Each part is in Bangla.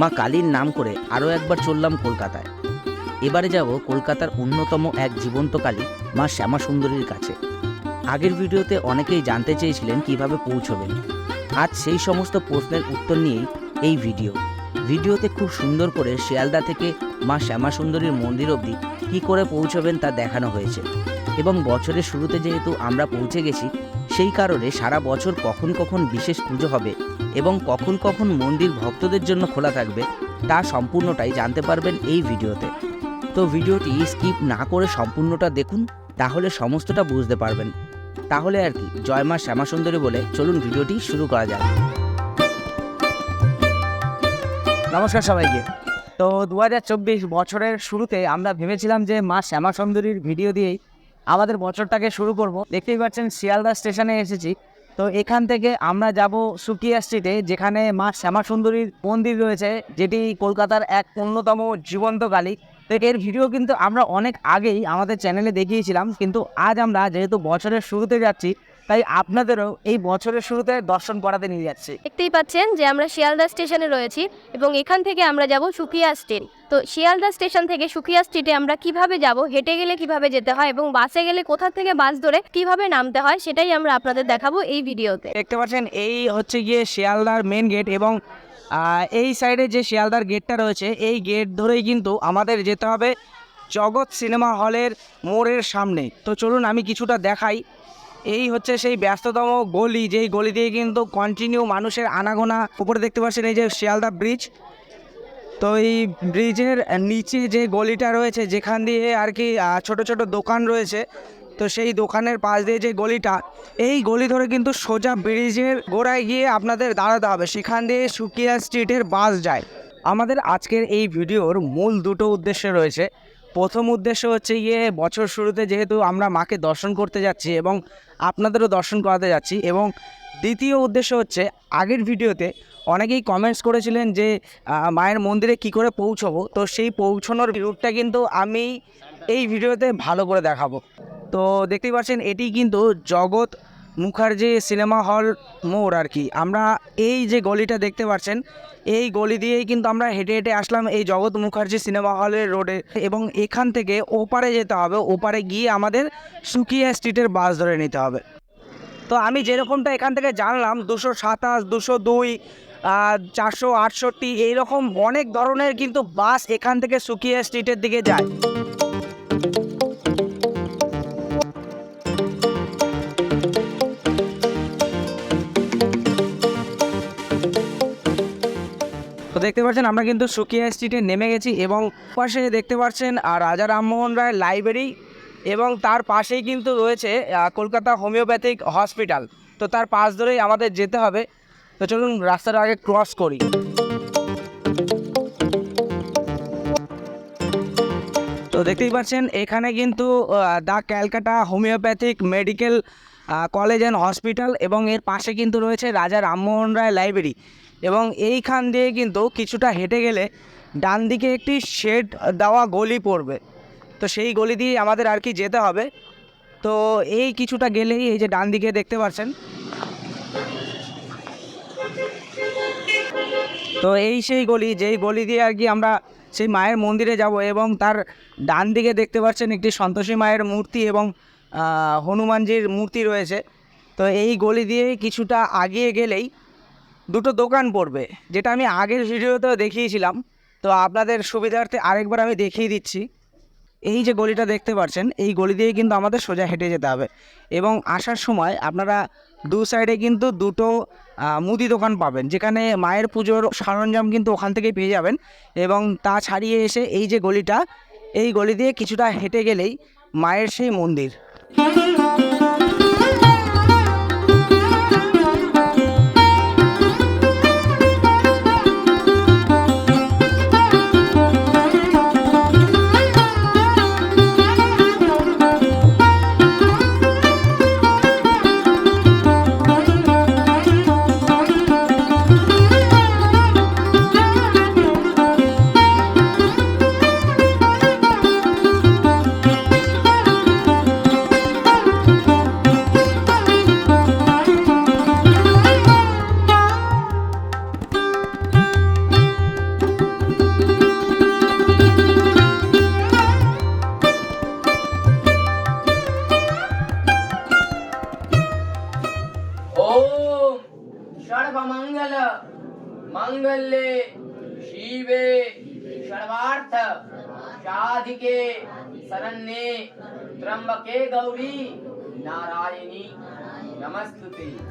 মা কালীর নাম করে আরও একবার চললাম কলকাতায়। এবারে যাব কলকাতার অন্যতম এক জীবন্ত কালী, মা শ্যামা সুন্দরীর কাছে। আগের ভিডিওতে অনেকেই জানতে চেয়েছিলেন কীভাবে পৌঁছবেন। আজ সেই সমস্ত প্রশ্নের উত্তর নিয়েই এই ভিডিও। ভিডিওতে খুব সুন্দর করে শিয়ালদা থেকে মা শ্যামা সুন্দরীর মন্দির অবধি কী করে পৌঁছবেন তা দেখানো হয়েছে। এবং বছরের শুরুতে যেহেতু আমরা পৌঁছে গেছি, সেই কারণে সারা বছর কখন কখন বিশেষ পুজো হবে এবং কখন কখন মন্দির ভক্তদের জন্য খোলা থাকবে, তা সম্পূর্ণটাই জানতে পারবেন এই ভিডিওতে। তো ভিডিওটি স্কিপ না করে সম্পূর্ণটা দেখুন, তাহলে সমস্তটা বুঝতে পারবেন। তাহলে আর কি, জয় মা শ্যামা সুন্দরী বলে চলুন ভিডিওটি শুরু করা যাক। নমস্কার সবাইকে। তো দু হাজার চব্বিশ বছরের শুরুতে আমরা ভেবেছিলাম যে মা শ্যামা সুন্দরীর ভিডিও দিয়েই আমাদের বছরটাকে শুরু করব। দেখতেই পাচ্ছেন, শিয়ালদা স্টেশনে এসেছি। তো এখান থেকে আমরা যাব সুকিয়া স্ট্রিটে যেখানে মা শ্যামা সুন্দরীর মন্দির রয়েছে, যেটি কলকাতার এক অন্যতম জীবন্ত কালী তো এর ভিডিও কিন্তু আমরা অনেক আগেই আমাদের চ্যানেলে দেখিয়েছিলাম, কিন্তু আজ আমরা যেহেতু বছরের শুরুতে যাচ্ছি তাই আপনাদেরও এই বছরের শুরুতে দর্শন করাতে নিয়ে যাচ্ছি। দেখতেই পাচ্ছেন যে আমরা শিয়ালদা স্টেশনে রয়েছি এবং এখান থেকে আমরা যাব সুকিয়া স্ট্রিট তো শিয়ালদা স্টেশন থেকে সুকিয়া স্ট্রিটে আমরা কীভাবে যাব হেঁটে গেলে কীভাবে যেতে হয় এবং বাসে গেলে কোথা থেকে বাস ধরে কীভাবে নামতে হয় সেটাই আমরা আপনাদের দেখাবো এই ভিডিওতে। দেখতে পাচ্ছেন এই হচ্ছে গিয়ে শিয়ালদার মেন গেট এবং এই সাইডে যে শিয়ালদার গেটটা রয়েছে এই গেট ধরেই কিন্তু আমাদের যেতে হবে জগৎ সিনেমা হলের মোড়ের সামনে। তো চলুন আমি কিছুটা দেখাই। এই হচ্ছে সেই ব্যস্ততম গলি, যেই গলি দিয়ে কিন্তু কন্টিনিউ মানুষের আনাগোনা। উপরে দেখতে পাচ্ছেন এই যে শিয়ালদা ব্রিজ তো এই ব্রিজের নিচে যে গলিটা রয়েছে, যেখান দিয়ে আর কি ছোট ছোট দোকান রয়েছে, তো সেই দোকানের পাশ দিয়ে যে গলিটা, এই গলি ধরে কিন্তু সোজা ব্রিজের গোড়ায় গিয়ে আপনাদের দাঁড়াতে হবে। সেখান দিয়ে সুকিয়া স্ট্রিটের বাস যায়। আমাদের আজকের এই ভিডিওর মূল দুটো উদ্দেশ্য রয়েছে প্রথম উদ্দেশ্য হচ্ছে গিয়ে বছর শুরুতে যেহেতু আমরা মাকে দর্শন করতে যাচ্ছি এবং আপনাদেরও দর্শন করাতে যাচ্ছি এবং দ্বিতীয় উদ্দেশ্য হচ্ছে আগের ভিডিওতে অনেকেই কমেন্টস করেছিলেন যে মায়ের মন্দিরে কি করে পৌঁছবো। তো সেই পৌঁছানোর রুটটা কিন্তু আমি এই ভিডিওতে ভালো করে দেখাবো। তো দেখতেই পাচ্ছেন, এটি কিন্তু জগৎ মুখার্জি সিনেমা হল মোড় আর কি। আমরা এই যে গলিটা দেখতে পাচ্ছেন, এই গলি দিয়েই কিন্তু আমরা হেঁটে হেঁটে আসলাম এই জগৎ মুখার্জি সিনেমা হলের রোডে এবং এখান থেকে ওপারে যেতে হবে, ওপারে গিয়ে আমাদের সুকিয়া স্ট্রিটের বাস ধরে নিতে হবে। তো আমি যেরকমটা এখান থেকে জানলাম, দুশো সাতাশ, দুশো দুই চারশো আটষট্টি, এইরকম অনেক ধরনের কিন্তু বাস এখান থেকে সুকিয়া স্ট্রিটের দিকে যায়। দেখতে পাচ্ছেন, আমরা কিন্তু সুকিয়া স্ট্রিটে নেমে গেছি এবং পাশে দেখতে পাচ্ছেন রাজা রামমোহন রায় লাইব্রেরি এবং তার পাশেই কিন্তু রয়েছে কলকাতা হোমিওপ্যাথিক হসপিটাল তো তার পাশ ধরেই আমাদের যেতে হবে। তো চলুন, রাস্তাটা আগে ক্রস করি। তো দেখতেই পাচ্ছেন, এখানে কিন্তু the Calcutta homeopathic medical college and hospital এবং এর পাশে কিন্তু রয়েছে রাজা রামমোহন রায় লাইব্রেরি এবং এইখান দিয়ে কিন্তু কিছুটা হেঁটে গেলে ডান দিকে একটি শেড দেওয়া গলি পড়বে। তো সেই গলি দিয়ে আমাদের আর কি যেতে হবে। তো এই কিছুটা গেলেই এই যে ডান দিকে দেখতে পাচ্ছেন। তো এই সেই গলি, যেই গলি দিয়ে আর কি আমরা সেই মায়ের মন্দিরে যাব এবং তার ডান দিকে দেখতে পাচ্ছেন একটি সন্তোষী মায়ের মূর্তি এবং হনুমানজির মূর্তি রয়েছে। তো এই গলি দিয়ে কিছুটা আগিয়ে গেলেই দুটো দোকান পড়বে, যেটা আমি আগের ভিডিওতেও দেখিয়েছিলাম। তো আপনাদের সুবিধার্থে আরেকবার আমি দেখিয়ে দিচ্ছি। এই যে গলিটা দেখতে পাচ্ছেন, এই গলি দিয়ে কিন্তু আমাদের সোজা হেঁটে যেতে হবে। এবং আসার সময় আপনারা দু সাইডে কিন্তু দুটো মুদি দোকান পাবেন, যেখানে মায়ের পুজোর সরঞ্জাম কিন্তু ওখান থেকেই পেয়ে যাবেন। এবং তা ছাড়িয়ে এসে এই যে গলিটা, এই গলি দিয়ে কিছুটা হেঁটে গেলেই মায়ের সেই মন্দির। मंगल मंगल्ये शिवे सर्वार्थ साधिके शरण्ये त्र्यंबके गौरी नारायणी नमस्तुते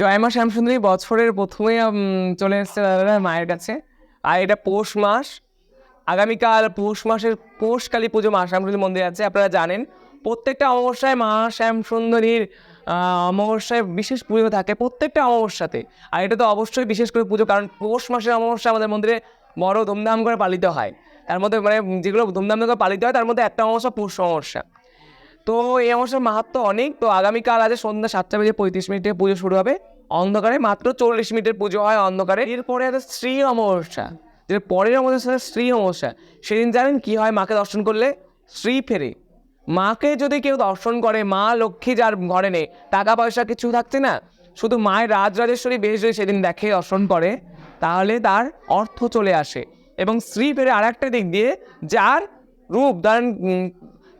জয়মা শ্যামসুন্দরী বছরের প্রথমে চলে এসছে দাদারা মায়ের কাছে। আর এটা পৌষ মাস। আগামীকাল পৌষ মাসের, পৌষ কালী পুজো মা শ্যামসুন্দরী মন্দির আছে, আপনারা জানেন। প্রত্যেকটা অমাবস্যায় মা শ্যামসুন্দরীর অমাবস্যায় বিশেষ পুজো থাকে প্রত্যেকটা অমাবস্যাতে। আর এটা তো অবশ্যই বিশেষ করে পুজো, কারণ পৌষ মাসের অমাবস্যা আমাদের মন্দিরে বড় ধুমধাম করে পালিত হয়। তার মধ্যে মানে যেগুলো ধুমধাম করে পালিত হয়, তার মধ্যে একটা অমাবস্যা, পৌষ অমাবস্যা। তো এই অমাবস্যার মাহাত্ম অনেক। তো আগামীকাল আছে সন্ধ্যা সাতটা বেজে পঁয়ত্রিশ মিনিটে পুজো শুরু হবে। অন্ধকারে মাত্র চল্লিশ মিনিটের পুজো হয় অন্ধকারে। এরপরে আছে স্ত্রী অমাবস্যা। যেটা পরের অমাবস্যা স্ত্রী অমাবস্যা। সেদিন জানেন কি হয় মাকে দর্শন করলে? স্ত্রী ফেরে। মাকে যদি কেউ দর্শন করে, মা, লক্ষ্মী যার ঘরে নেই টাকা পয়সা কিছু থাকছে না, শুধু মায়ের রাজরাজেশ্বরী বেশ যদি সেদিন দেখে দর্শন করে, তাহলে তার অর্থ চলে আসে। এবং স্ত্রী ফেরে আর একটা দিক দিয়ে যার রূপ, ধরেন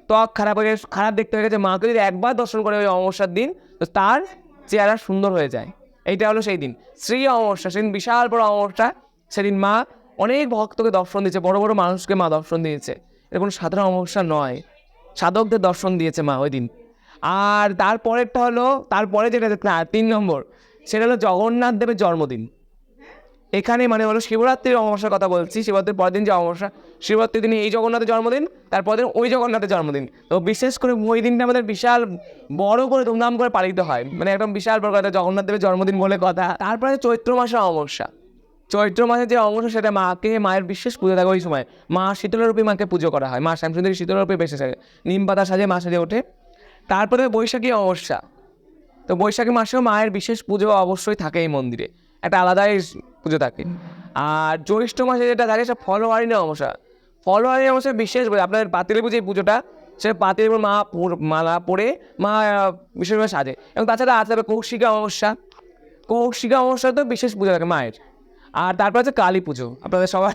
ত্বক খারাপ হয়ে গেছে, খারাপ দেখতে হয়ে গেছে, মাকে যদি একবার দর্শন করে ওই অমাবস্যার দিন, তো তার চেহারা সুন্দর হয়ে যায়। এইটা হলো সেই দিন। শ্রী অমাবস্যা, সেদিন বিশাল বড় অমাবস্যা। সেদিন মা অনেক ভক্তকে দর্শন দিয়েছে, বড় বড় মানুষকে মা দর্শন দিয়েছে। এটা কোনো সাধারণ অমাবস্যা নয়। সাধকদের দর্শন দিয়েছে মা ওই দিন। আর তারপরেরটা হলো, তারপরে যেটা তিন নম্বর, সেটা হলো জগন্নাথ দেবের জন্মদিন। এখানে মানে হলো শিবরাত্রির অমাবস্যার কথা বলছি, শিবরাত্রির পরের দিন যে অমাবস্যা, শিবরাত্রির দিনে এই জগন্নাথের জন্মদিন তারপরের দিন ওই জগন্নাথের জন্মদিন। তো বিশেষ করে ওই দিনটা আমাদের বিশাল বড় করে ধুমধাম করে পালিত হয় মানে একদম বিশাল বড় কথা জগন্নাথ দেবের জন্মদিন বলে কথা। তারপরে চৈত্র মাসের অমাবস্যা। চৈত্র মাসের যে অমাবস্যা, সেটা মাকে, মায়ের বিশেষ পুজো থাকে ওই সময়। মা শীতলরূপী মাকে পুজো করা হয়, মা শ্যামসুন্দরী শীতলরূপী বেশি সাজে নিম পাতা সাজে মা সাজে ওঠে। তারপরে বৈশাখী অমাবস্যা। তো বৈশাখী মাসেও মায়ের বিশেষ পুজো অবশ্যই থাকে এই মন্দিরে। একটা আলাদাই পুজো থাকে। আর জ্যৈষ্ঠ মাসে যেটা থাকে সেটা ফলহারিণী অমাবস্যা। ফলহারিণী অমাবস্যা বিশেষ করে আপনাদের পাতিলের পুজো এই পুজোটা সে উপর মা মালা পরে মা বিশেষভাবে সাজে। এবং তাছাড়া আছে কৌশিকা অমাবস্যা। কৌশিকা অমাবস্যা তো বিশেষ পুজো থাকে মায়ের। আর তারপর আছে কালী পুজো। আপনাদের সবাই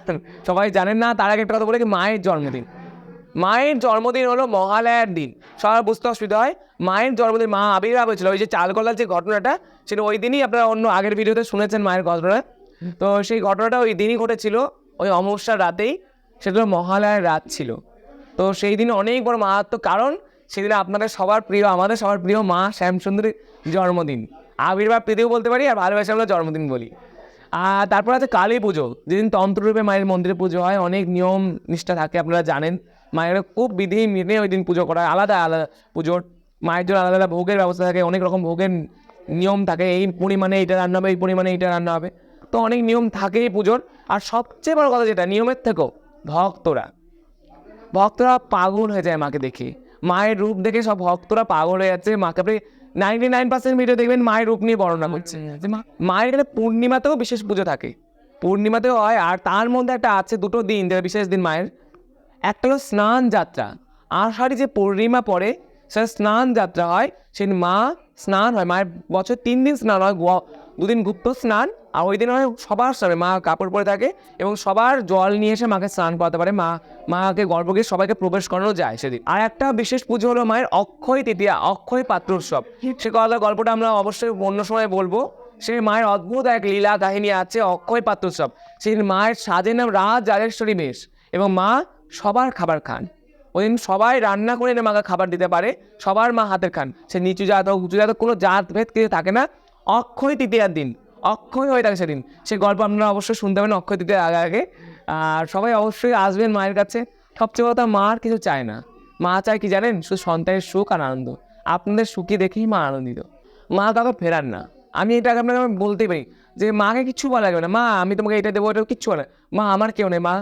সবাই জানেন না, তার আগে একটা কথা বলে কি মায়ের জন্মদিন। মায়ের জন্মদিন হলো মহালয়ার দিন। সবার বুঝতে অসুবিধা হয় মায়ের জন্মদিন, মা আবির্ভাব হয়েছিল। ওই যে চালকলার যে ঘটনাটা, সেটা ওই দিনই আপনারা অন্য আগের ভিডিওতে শুনেছেন মায়ের ঘটনা। তো সেই ঘটনাটা ওই দিনই ঘটেছিল, ওই অমাবস্যার রাতেই। সেটা হলো মহালয়ার রাত ছিল। তো সেই দিন অনেক বড় মাহাত্ম কারণ, সেদিন আপনাদের সবার প্রিয়, আমাদের সবার প্রিয় মা শ্যামসুন্দরীর জন্মদিন। আবির্ভাব প্রীতিও বলতে পারি, আর ভালোবাসা আমরা জন্মদিন বলি। আর তারপর আছে কালী পুজো। যেদিন তন্ত্ররূপে মায়ের মন্দিরে পুজো হয়, অনেক নিয়ম নিষ্ঠা থাকে, আপনারা জানেন। মায়ের খুব বিধি মেনে ওই দিন পুজো করা আলাদা আলাদা পুজোর মায়ের জন্য আলাদা আলাদা ভোগের ব্যবস্থা থাকে অনেক রকম ভোগের নিয়ম থাকে এই পরিমাণে এইটা রান্না হবে এই পরিমাণে এইটা রান্না হবে। তো অনেক নিয়ম থাকেই পুজোর। আর সবচেয়ে বড় কথা যেটা নিয়মের থেকেও ভক্তরা ভক্তরা পাগল হয়ে যায় মাকে দেখে। মায়ের রূপ দেখে সব ভক্তরা পাগল হয়ে যাচ্ছে মাকে। আপনি নাইনটি নাইন পার্সেন্ট ভিডিও দেখবেন মায়ের রূপ নিয়ে বর্ণনা করছে। যে মা- মায়ের এখানে পূর্ণিমাতেও বিশেষ পুজো থাকে। পূর্ণিমাতেও হয় আর তার মধ্যে একটা আছে দুটো দিন যেটা বিশেষ দিন মায়ের। একটা হলো স্নান যাত্রা। আষাঢ়ি যে পূর্ণিমা পড়ে সেটা স্নান যাত্রা হয়। সেদিন মা স্নান হয়, মায়ের বছর তিন দিন স্নান হয় দুদিন গুপ্ত স্নান। আর ওই দিন হয় সবার সামনে মা কাপড় পরে থাকে এবং সবার জল নিয়ে এসে মাকে স্নান করাতে পারে। মা, মাকে গর্ভকে সবাইকে প্রবেশ করানো যায় সেদিন। আর একটা বিশেষ পুজো হলো মায়ের অক্ষয় তৃতীয়া, অক্ষয় পাত্র উৎসব। সে কথা, গল্পটা আমরা অবশ্যই অন্য সময় বলব। সেই মায়ের অদ্ভুত এক লীলা কাহিনী আছে অক্ষয় পাত্র উৎসব। সেই মায়ের সাজের নাম রাজ রাজেশ্বরী বেশ এবং মা সবার খাবার খান। ওই দিন সবাই রান্না করে এনে মাকে খাবার দিতে পারে সবার মা হাতের খান। সে নিচু জাত হোক উঁচু জাত হোক, কোনো জাত ভেদ কিছু থাকে না। অক্ষয় তৃতীয়ার দিন অক্ষয় হয়ে থাকে সেদিন। সে গল্প আপনারা অবশ্যই শুনতে পাবেন অক্ষয় তৃতীয়ার আগে আগে। আর সবাই অবশ্যই আসবেন মায়ের কাছে। সবচেয়ে কথা মা আর কিছু চায় না। মা চায় কি জানেন? শুধু সন্তানের সুখ আর আনন্দ। আপনাদের সুখী দেখেই মা আনন্দিত। মা কাউকে ফেরান না। আমি এটা আপনাকে বলতেই পারি যে মাকে কিচ্ছু বলা লাগবে না। মা আমি তোমাকে এটা দেবো এটা কিচ্ছু বলে। মা আমার কেউ নেই মা।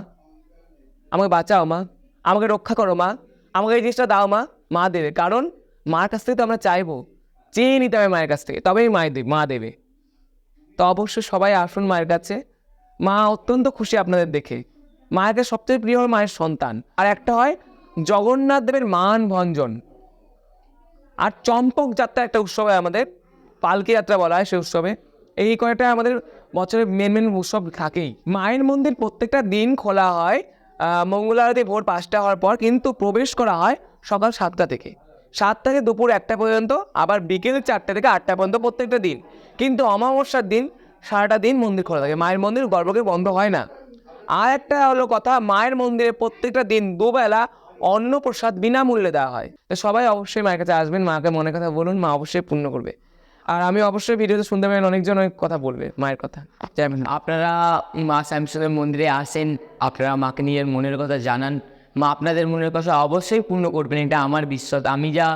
আমাকে বাঁচাও মা, আমাকে রক্ষা করো মা, আমাকে এই জিনিসটা দাও মা মা দেবে। কারণ মার কাছ থেকে তো আমরা চাইব, চেয়ে নিতে হবে মায়ের কাছ থেকে, তবেই মায়ের দেবে, মা দেবে। তো অবশ্যই সবাই আসুন মায়ের কাছে। মা অত্যন্ত খুশি আপনাদের দেখে। মায়ের কাছে সবচেয়ে প্রিয় হল মায়ের সন্তান। আর একটা হয় জগন্নাথ দেবের মান ভঞ্জন। আর চম্পক যাত্রা একটা উৎসব হয় আমাদের, পালকি যাত্রা বলা হয় সেই উৎসবে। এই কয়েকটা আমাদের বছরের মেন মেন উৎসব থাকেই। মায়ের মন্দির প্রত্যেকটা দিন খোলা হয় আহ, মঙ্গল ভোর পাঁচটা হওয়ার পর কিন্তু প্রবেশ করা হয় সকাল সাতটা থেকে। সাতটা থেকে দুপুর একটা পর্যন্ত আবার বিকেল চারটে থেকে আটটা পর্যন্ত প্রত্যেকটা দিন। কিন্তু অমাবস্যার দিন সারাটা দিন মন্দির খোলা থাকে। মায়ের মন্দির গর্ভকে বন্ধ হয় না। আর একটা হলো কথা মায়ের মন্দিরে প্রত্যেকটা দিন দুবেলা অন্ন প্রসাদ বিনামূল্যে দেওয়া হয়। সবাই অবশ্যই মায়ের কাছে আসবেন মাকে মনে কথা বলুন মা অবশ্যই পূর্ণ করবে। আর আমি অবশ্যই ভিডিওতে শুনতে পারেন অনেকজন অনেক কথা বলবে মায়ের কথা। যেমন আপনারা মা শ্যামসুন্দর মন্দিরে আসেন আপনারা মাকে নিজের মনের কথা জানান। মা আপনাদের মনের কথা অবশ্যই পূর্ণ করবেন এটা আমার বিশ্বাস। আমি যা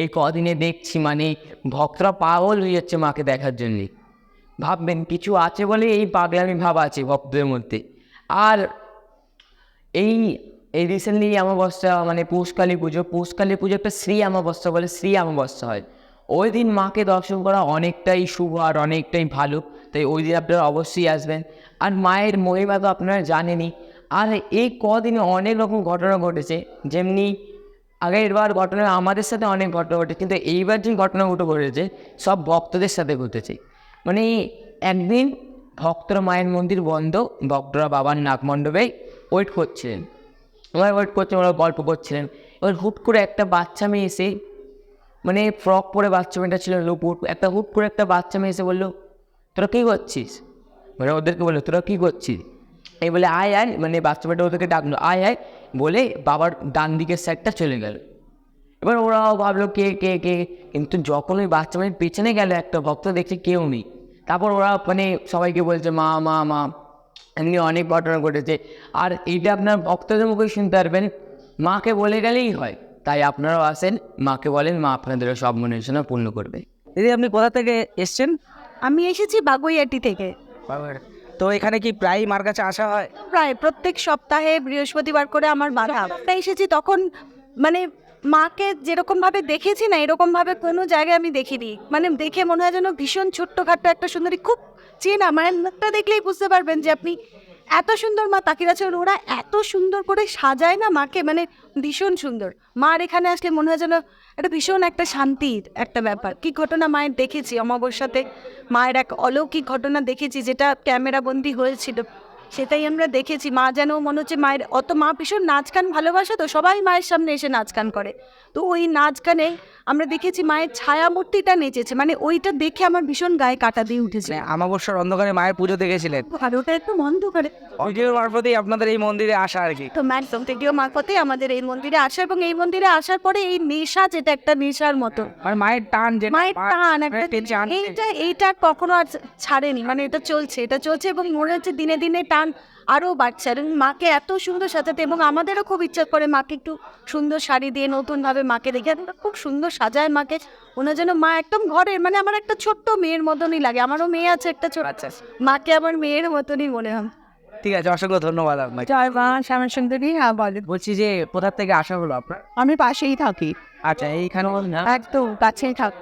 এই কদিনে দেখছি মানে ভক্তরা পাগল হয়ে যাচ্ছে মাকে দেখার জন্যে। ভাববেন কিছু আছে বলে এই পাগলামি ভাব আছে ভক্তদের মধ্যে। আর এই এই রিসেন্টলি আমাবস্যা মানে পৌষকালী পুজো পৌষকালী পুজো একটা শ্রী অমাবস্যা বলে শ্রী অমাবস্যা হয়। ওই দিন মাকে দর্শন করা অনেকটাই শুভ আর অনেকটাই ভালো। তাই ওই দিন আপনারা অবশ্যই আসবেন। আর মায়ের মহিমা তো আপনারা জানেনই। আর এই কদিনে অনেক রকম ঘটনা ঘটেছে। যেমনি আগের বার ঘটনা আমাদের সাথে অনেক ঘটনা ঘটেছে, কিন্তু এইবার যে ঘটনাগুলো ঘটেছে, সব ভক্তদের সাথে ঘটেছে। মানে একদিন ভক্তরা মায়ের মন্দির বন্ধ, ভক্তরা বাবার নাগমণ্ডপে ওয়েট করছিলেন। ওরা ওয়েট করছিলেন ওরা গল্প করছিলেন। এবার হুট করে একটা বাচ্চা মেয়ে এসে মানে ফ্রক পরে বাচ্চা মেয়েটা ছিল লুপুর একটা হুট করে একটা বাচ্চা মেয়ে এসে বলল, তোরা কী করছিস? মানে ওদেরকে বলল, তোরা কী করছিস? এই বলে, আয় আয়। মানে বাচ্চা মেয়েটা ওদেরকে ডাকলো, আয় আয়। বলে বাবার ডান দিকের সাইডটা চলে গেল। এবার ওরাও ভাবলো, কে কে কে? কিন্তু যখন ওই বাচ্চা মেয়ের পেছনে গেল একটা ভক্ত, দেখছে কেউ নেই। তারপর ওরা মানে সবাইকে বলছে, মা মা মা। এমনি অনেক ঘটনা ঘটেছে। আর এইটা আপনার ভক্তদের মুখে শুনতে পারবেন। মাকে বলে গেলেই হয়। তাই আপনারাও আসেন মাকে বলেন মা আপনাদের সব মনে শোনা পূর্ণ করবে। দিদি আপনি কোথা থেকে এসছেন? আমি এসেছি বাগুইয়াটি থেকে। তো এখানে কি প্রায় মার কাছে আসা হয়? প্রায় প্রত্যেক সপ্তাহে বৃহস্পতিবার করে আমার বাধা। তাই এসেছি তখন মানে মাকে যেরকম ভাবে দেখেছি না এরকম ভাবে কোনো জায়গায় আমি দেখিনি। মানে দেখে মনে হয় যেন ভীষণ ছোট্টখাট্ট একটা সুন্দরী খুব চেনা মানে মুখটা দেখলেই বুঝতে পারবেন যে আপনি এত সুন্দর মা তাকিয়ে আছেন ওরা এত সুন্দর করে সাজায় না মাকে? মানে ভীষণ সুন্দর। মার এখানে আসলে মনে হয় যেন একটা ভীষণ একটা শান্তির একটা ব্যাপার। কি ঘটনা মায়ের দেখেছি অমাবস্যাতে? মায়ের এক অলৌকিক ঘটনা দেখেছি যেটা ক্যামেরা বন্দি হয়েছিল। সেটাই আমরা দেখেছি। মা যেন মনে হচ্ছে মায়ের অত মা ভীষণ নাচ গান ভালোবাসে তো সবাই মায়ের সামনে এসে নাচ গান করে। তো ওই নাচ গানে আমরা দেখেছি মায়ের ছায়া মূর্তিটা নেচেছে। মানে ওইটা দেখে আমার ভীষণ গায়ে কাটা দিয়ে উঠেছে। মানে আমাবস্যার অন্ধকারে মায়ের পুজো দেখেছিলেন? আর ওটা একটু বন্ধ করে ভিডিওর মারফতেই আপনাদের এই মন্দিরে আসা আর কি। তো ম্যাডাম ভিডিও মারফতে আমাদের এই মন্দিরে আসা এবং এই মন্দিরে আসার পরে এই নেশা যেটা একটা নেশার মতো। মানে মায়ের টান যে মায়ের টান একটা এইটা এইটা কখনো আর ছাড়েনি মানে এটা চলছে এটা চলছে এবং মনে হচ্ছে দিনে দিনে টান আরও বাড়ছে। আর মাকে এত সুন্দর সাজাতে এবং আমাদেরও খুব ইচ্ছা করে মাকে একটু সুন্দর শাড়ি দিয়ে নতুনভাবে মাকে দেখে খুব সুন্দর সাজায় মাকে। ওনার যেন মা একদম ঘরের মানে আমার একটা ছোট্ট মেয়ের মতনই লাগে আমারও মেয়ে আছে একটা ছোট আচ্ছা। মাকে আমার মেয়ের মতনই মনে হয়। ঠিক আছে অসংখ্য ধন্যবাদ আপনাকে। জয় মা শ্যামা সুন্দরী হ্যাঁ বলেন। বলছি যে কোথা থেকে আসা হলো আপনার? আমি পাশেই থাকি। আচ্ছা এইখানে না? একদম কাছেই থাক।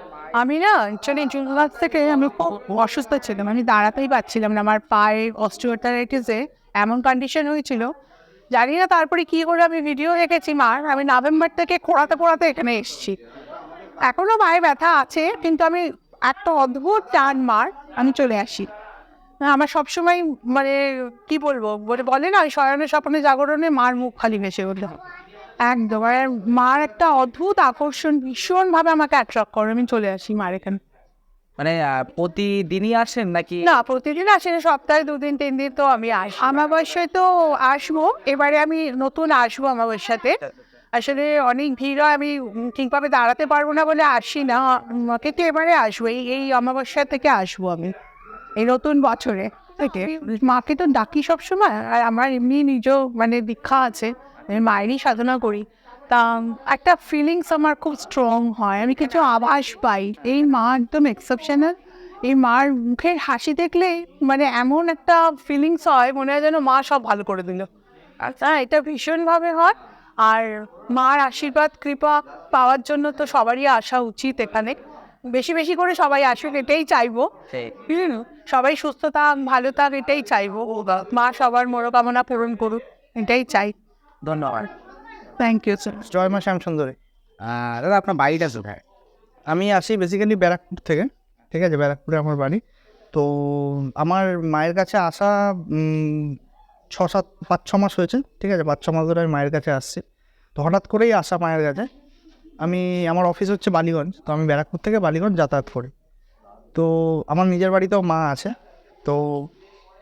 আমি না অ্যাকচুয়ালি জুন মাস থেকে আমি খুব অসুস্থ ছিলাম আমি দাঁড়াতেই পারছিলাম না। আমার পায়ে অস্ট্রিওটারাইটিসে এমন কন্ডিশন হয়েছিল। জানি না তারপরে কী করে আমি ভিডিও দেখেছি মার আমি নভেম্বর থেকে খোঁড়াতে খোঁড়াতে এখানে এসেছি। এখনও মায়ের ব্যথা আছে কিন্তু আমি একটা অদ্ভুত টান মার আমি চলে আসি। আমার সবসময় মানে কি বলব? বলে বলে না ওই শয়নের স্বপ্নে জাগরণে মার মুখ খালি ভেসে উঠল। একদম আর মার একটা অদ্ভুত আকর্ষণ ভীষণভাবে আমাকে অ্যাট্রাক্ট করে। আমি চলে আসি মার এখানে। মানে প্রতিদিনই আসেন নাকি? না প্রতিদিন আসে না, সপ্তাহে দুদিন তিন দিন তো আমি আসি। আমাবস্যায় তো আসব এবারে আমি নতুন আসব আমাবস্যাতে। আসলে অনেক ভিড় হয় আমি ঠিকভাবে দাঁড়াতে পারব না বলে আসি না। কিন্তু এবারে আসব এই এই অমাবস্যা থেকে আসব আমি। এই নতুন বছরে। থেকে মাকে তো ডাকি সবসময় আর আমার এমনি নিজ মানে দীক্ষা আছে আমি মায়েরই সাধনা করি। তা একটা ফিলিংস আমার খুব স্ট্রং হয় আমি কিছু আভাস পাই। এই মা একদম এক্সেপশনাল এই মার মুখের হাসি দেখলে মানে এমন একটা ফিলিংস হয় মনে হয় যেন মা সব ভালো করে দিল। আচ্ছা। এটা ভীষণভাবে হয়। আর মার আশীর্বাদ কৃপা পাওয়ার জন্য তো সবারই আসা উচিত এখানে। বেশি বেশি করে সবাই আসুক এটাই চাইব। সবাই সুস্থ থাক ভালো থাক এটাই চাইব। মা সবার মনোকামনা পূরণ করুক এটাই চাই। ধন্যবাদ। থ্যাংক ইউ স্যার জয় মা শ্যামসুন্দরী আহ, দাদা আপনার বাড়িটা কোথায়? আমি আসি বেসিক্যালি ব্যারাকপুর থেকে ঠিক আছে? ব্যারাকপুরে আমার বাড়ি। তো আমার মায়ের কাছে আসা ছ সাত পাঁচ ছ মাস হয়েছে ঠিক আছে? পাঁচ ছ মাস ধরে আমি মায়ের কাছে আসছি। তো হঠাৎ করেই আসা মায়ের কাছে। আমি, আমার অফিস হচ্ছে বালিগঞ্জ, তো আমি ব্যারাকপুর থেকে বালিগঞ্জ যাতায়াত করি। তো আমার নিজের বাড়িতেও মা আছে, তো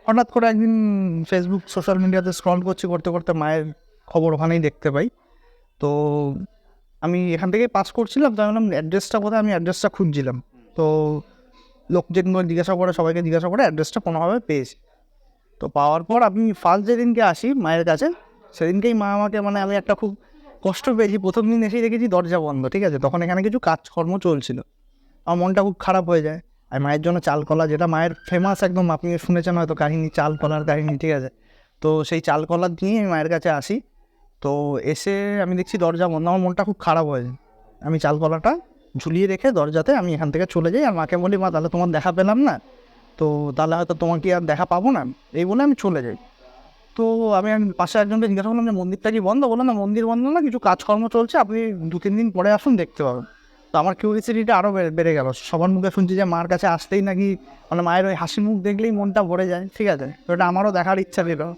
হঠাৎ করে একদিন ফেসবুক সোশ্যাল মিডিয়াতে স্ক্রল করছি, করতে করতে মায়ের খবর ওখানেই দেখতে পাই। তো আমি এখান থেকেই পাস করছিলাম, তো আমি বললাম অ্যাড্রেসটা কোথায়, আমি অ্যাড্রেসটা খুঁজছিলাম। তো লোকজনগুলো জিজ্ঞাসা করে, সবাইকে জিজ্ঞাসা করে অ্যাড্রেসটা কোনোভাবে পেয়েছি। তো পাওয়ার পর আমি ফার্স্ট যেদিনকে আসি মায়ের কাছে, সেদিনকেই মা আমাকে মানে আমি একটা খুব কষ্ট পেয়েছি। প্রথম দিন এসেই দেখেছি দরজা বন্ধ, ঠিক আছে? তখন এখানে কিছু কাজকর্ম চলছিল। আমার মনটা খুব খারাপ হয়ে যায়। আর মায়ের জন্য চাল কলা যেটা মায়ের ফেমাস একদম, আপনি শুনেছেন হয়তো কাহিনী চাল কলার কাহিনী, ঠিক আছে? তো সেই চাল কলা নিয়ে আমি মায়ের কাছে আসি। তো এসে আমি দেখছি দরজা বন্ধ, আমার মনটা খুব খারাপ হয়ে যায়। আমি চাল কলাটা ঝুলিয়ে রেখে দরজাতে আমি এখান থেকে চলে যাই। আর মাকে বলি, মা, তাহলে তোমার দেখা পেলাম না। তো তাহলে হয়তো তোমাকে আর দেখা পাবো না। এই বলে আমি চলে যাই। তো আমি পাশে একজনকে জিজ্ঞাসা করলাম যে, মন্দিরটা কি বন্ধ? বলল না, মন্দির বন্ধ না, কিছু কাজকর্ম চলছে, আপনি দু তিন দিন পরে আসুন, দেখতে পাবেন। তো আমার কিউরিয়াসিটিটা আরও বেড়ে গেল। সবার মুখে শুনছি যে, মার কাছে আসতেই নাকি মানে মায়ের ওই হাসি মুখ দেখলেই মনটা ভরে যায়, ঠিক আছে? তো এটা আমারও দেখার ইচ্ছা ছিল।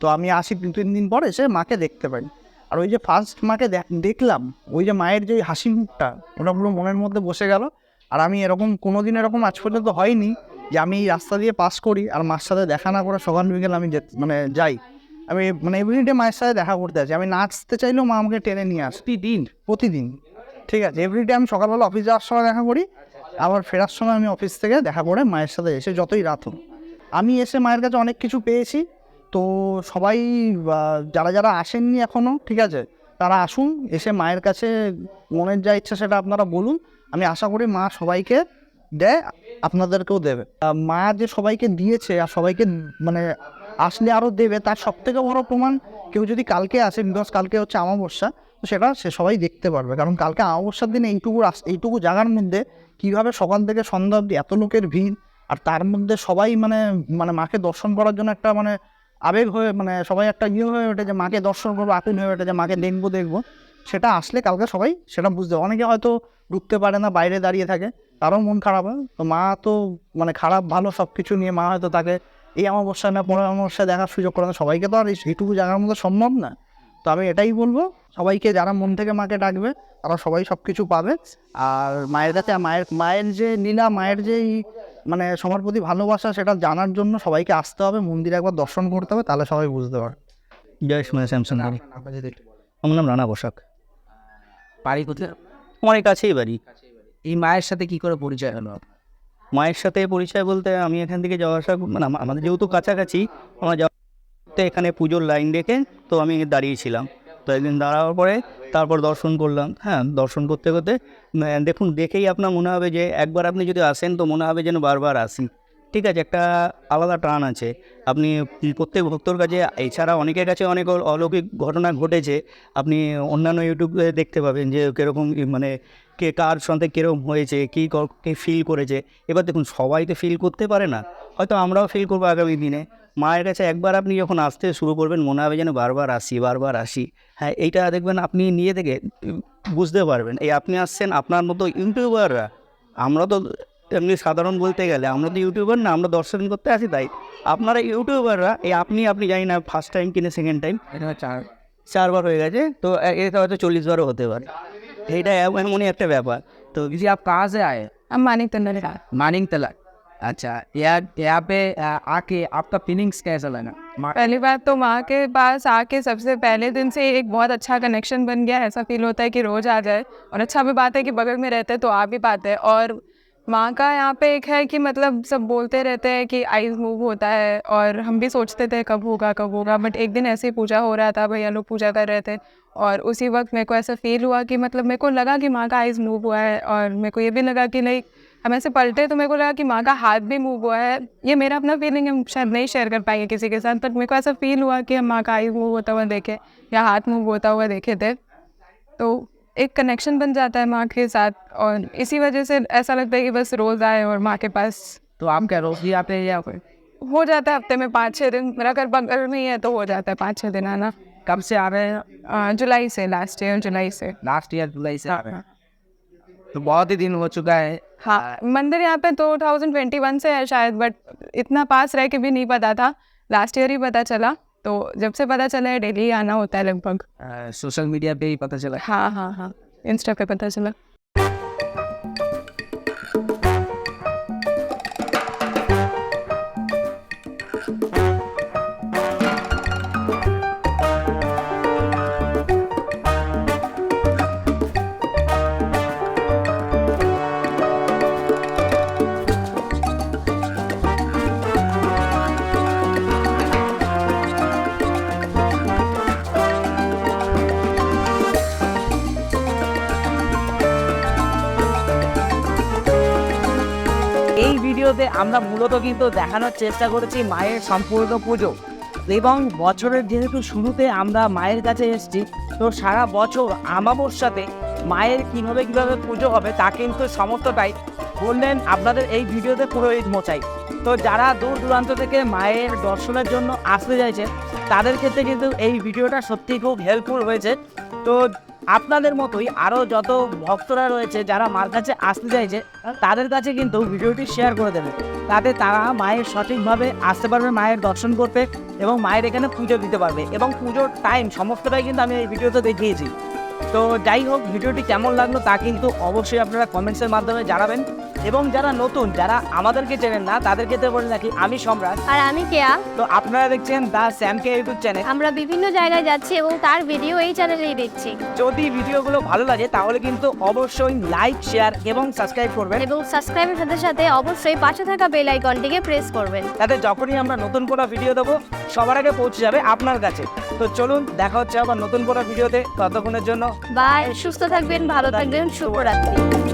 তো আমি আসি দু তিন দিন পরে সে মাকে দেখতে পাই। আর ওই যে ফার্স্ট মাকে দেখ- দেখলাম, ওই যে মায়ের যে হাসি মুখটা, ওটা পুরো মনের মধ্যে বসে গেল। আর আমি এরকম কোনো দিন এরকম আজ পর্যন্ত হয়নি। যে আমি এই রাস্তা দিয়ে পাস করি আর মার সাথে দেখা না করে সকাল বিকেল আমি যে- মানে যাই। আমি মানে এভরিডে মায়ের সাথে দেখা করতে আছি আমি নাচতে চাইলেও মা আমাকে টেনে নিয়ে আসে। প্রতিদিন? প্রতিদিন। ঠিক আছে এভরিডে আমি সকালবেলা অফিস যাওয়ার সময় দেখা করি আবার ফেরার সময় আমি অফিস থেকে দেখা করে মায়ের সাথে এসে যতই রাত হোক। আমি এসে মায়ের কাছে অনেক কিছু পেয়েছি। তো সবাই যারা যারা আসেননি এখনও ঠিক আছে তারা আসুন এসে মায়ের কাছে মনের যা ইচ্ছা সেটা আপনারা বলুন। আমি আশা করি মা সবাইকে দেয়, আপনাদেরকেও দেবে। মা যে সবাইকে দিয়েছে আর সবাইকে মানে আসলে আরও দেবে, তার সব থেকে বড় প্রমাণ কেউ যদি কালকে আসে বিকজ কালকে হচ্ছে আমাবস্যা তো সেটা সে সবাই দেখতে পারবে। কারণ কালকে আমাবস্যার দিনে এইটুকু এইটুকু জায়গার মধ্যে কীভাবে সকাল থেকে সন্ধ্যা অবধি এত লোকের ভিড়, আর তার মধ্যে সবাই মানে মানে মাকে দর্শন করার জন্য একটা মানে আবেগ হয়ে মানে সবাই একটা ইয়ে হয়ে ওঠে যে মাকে দর্শন করব আকুল হয়ে ওঠে যে মাকে দেখব দেখব। সেটা আসলে কালকে সবাই সেটা বুঝতে অনেকে হয়তো ঢুকতে পারে না, বাইরে দাঁড়িয়ে থাকে। তারও মন খারাপ হয় তো মা তো মানে খারাপ ভালো সব কিছু নিয়ে মা হয়তো তাকে এই অমাবস্যায় না পনেরো অমাবস্যায় দেখার সুযোগ করে না সবাইকে তো আর এই- এইটুকু জায়গার মধ্যে সম্ভব না তো আমি এটাই বলব সবাইকে যারা মন থেকে মাকে ডাকবে তারা সবাই সব কিছু পাবে আর মায়ের কাছে মায়ের মায়ের যে লীলা মায়ের যে মানে সবার প্রতি ভালোবাসা সেটা জানার জন্য সবাইকে আসতে হবে মন্দিরে একবার দর্শন করতে হবে তাহলে সবাই বুঝতে পারবে জয় সময় স্যামসং আমার নাম রানা বসাক বাড়ি কোথায় আমার এই কাছেই বাড়ি এই মায়ের সাথে কি করে পরিচয় হলো? মায়ের সাথে পরিচয় বলতে আমি এখান থেকে যাওয়া আসা মানে আমাদের যেহেতু কাছাকাছি, আমার যাওয়া এখানে পুজোর লাইন দেখে তো আমি দাঁড়িয়েছিলাম তো একদিন দাঁড়াবার পরে তারপর দর্শন করলাম। হ্যাঁ দর্শন করতে করতে দেখুন, দেখেই আপনার মনে হবে যে একবার আপনি যদি আসেন তো মনে হবে যেন বারবার আসি। ঠিক আছে, একটা আলাদা টান আছে। আপনি প্রত্যেক ভক্তর কাছে, এছাড়া অনেকের কাছে অনেক অলৌকিক ঘটনা ঘটেছে। আপনি অন্যান্য ইউটিউবে দেখতে পাবেন যে কীরকম মানে কে কার সাথে কীরকম হয়েছে কী কে ফিল করেছে। এবার দেখুন সবাই তো ফিল করতে পারে না। হয়তো আমরাও ফিল করব আগামী দিনে। মায়ের কাছে একবার আপনি যখন আসতে শুরু করবেন মনে হবে যেন বারবার আসি বারবার আসি। হ্যাঁ এইটা দেখবেন আপনি নিয়ে থেকে বুঝতে পারবেন। এই আপনি আসছেন আপনার মতো ইউটিউবাররা আমরা তো এমনি সাধারণ বলতে গেলে আমরা তো ইউটিউবার না আমরা দর্শন করতে আসি তাই। আপনারা ইউটিউবাররা এই আপনি আপনি জানি না ফার্স্ট টাইম কিনে সেকেন্ড টাইম এটা চার চারবার হয়ে গেছে তো এটা হয়তো চল্লিশ বারও হতে পারে। এইটা এমনই একটা ব্যাপার তো जी आप कहाँ से आए हम मानिक तंदर मानिंग तलक अच्छा यहाँ यहाँ पे आ, आके आपका फीलिंग्स कैसा लगा मा- पहली बात तो माँ के पास आके सबसे पहले दिन से एक बहुत अच्छा कनेक्शन बन गया ऐसा फील होता है कि रोज आ जाए और अच्छा भी बात है कि बगल में रहते हैं तो आ भी पाते हैं और माँ का यहाँ पे एक है कि मतलब सब बोलते रहते हैं कि आइज मूव होता है और हम भी सोचते थे कब होगा कब होगा बट एक दिन ऐसे ही पूजा हो रहा था भैया लोग पूजा कर रहे थे और उसी वक्त मेरे को ऐसा फील हुआ कि मतलब मेरे को लगा कि माँ का आइज़ मूव हुआ है और मेरे को ये भी लगा कि नहीं हम ऐसे पलटे तो मेरे को लगा कि माँ का हाथ भी मूव हुआ है। ये मेरा अपना फीलिंग हम शायद नहीं शेयर कर पाएँगे किसी के साथ बट मेरे को ऐसा फील हुआ कि हम माँ का आइज़ मूव होता हुआ देखे या हाथ मूव होता हुआ देखे थे। तो एक कनेक्शन बन जाता है माँ के साथ और इसी वजह से ऐसा लगता है कि बस रोज़ आए और माँ के पास तो आप क्या रोज ही आते हैं या फिर? हो जाता है हफ़्ते में पाँच छः दिन मेरा घर बगल में ही है तो हो जाता है पाँच छः दिन आना कब से आ रहे हैं? जुलाई से लास्ट ईयर जुलाई से। लास्ट ईयर जुलाई से आ रहे हैं। हाँ, हाँ। तो बहुत ही दिन हो चुका है। हाँ मंदिर यहाँ पे तो से है शायद बट इतना पास रह के भी नहीं पता था। लास्ट ईयर ही पता चला तो जब से पता चला है डेली आना होता है लगभग। सोशल मीडिया पे ही पता चला। हाँ हाँ हाँ। इंस्टा पे पता चला। আমরা মূলত কিন্তু দেখানোর চেষ্টা করেছি মায়ের সম্পূর্ণ পুজো। এবং বছরের যেহেতু শুরুতে আমরা মায়ের কাছে এসেছি, তো সারা বছর আমাবস্যাতে মায়ের কীভাবে কীভাবে পুজো হবে তা কিন্তু সমস্তটাই বললেন আপনাদের এই ভিডিওতে পুরোহিত মোচাই তো যারা দূর দূরান্ত থেকে মায়ের দর্শনের জন্য আসতে চাইছে তাদের ক্ষেত্রে কিন্তু এই ভিডিওটা সত্যিই খুব হেল্পফুল হয়েছে। তো আপনাদের মতোই আরও যত ভক্তরা রয়েছে, যারা মার কাছে আসতে চাইছে, তাদের কাছে কিন্তু ভিডিওটি শেয়ার করে দেবে। তাতে তারা মায়ের সঠিকভাবে আসতে পারবে, মায়ের দর্শন করতে এবং মায়ের এখানে পুজো দিতে পারবে। এবং পুজোর টাইম সমস্তটাই কিন্তু আমি এই ভিডিওতে দেখিয়েছি। তো যাই হোক, ভিডিওটি কেমন লাগল তা কিন্তু অবশ্যই আপনারা কমেন্টসের মাধ্যমে জানাবেন। এবং যারা নতুন যারা আমাদেরকে চেনেন না তাদের ক্ষেত্রে বলে রাখি আমি সম্রাট। আর আমি কেয়া। তো আপনারা দেখছেন দ্য স্যামকে ইউটিউব চ্যানেল আমরা বিভিন্ন জায়গায় যাচ্ছি এবং তার ভিডিও এই চ্যানেলেই দেখছি। যদি ভিডিওগুলো ভালো লাগে তাহলে কিন্তু অবশ্যই লাইক শেয়ার এবং সাবস্ক্রাইব করবেন। এবং সাবস্ক্রাইবের সাথে সাথে অবশ্যই পাশে থাকা বেল আইকনটিকে প্রেস করবেন। তাতে যখনই আমরা নতুন কোনো ভিডিও দেবো সবার আগে পৌঁছে যাবে আপনার কাছে। তো চলুন দেখা হচ্ছে আবার নতুন কোনো ভিডিওতে ততক্ষণের জন্য বাই সুস্থ থাকবেন ভালো থাকবেন শুভরাত্রি।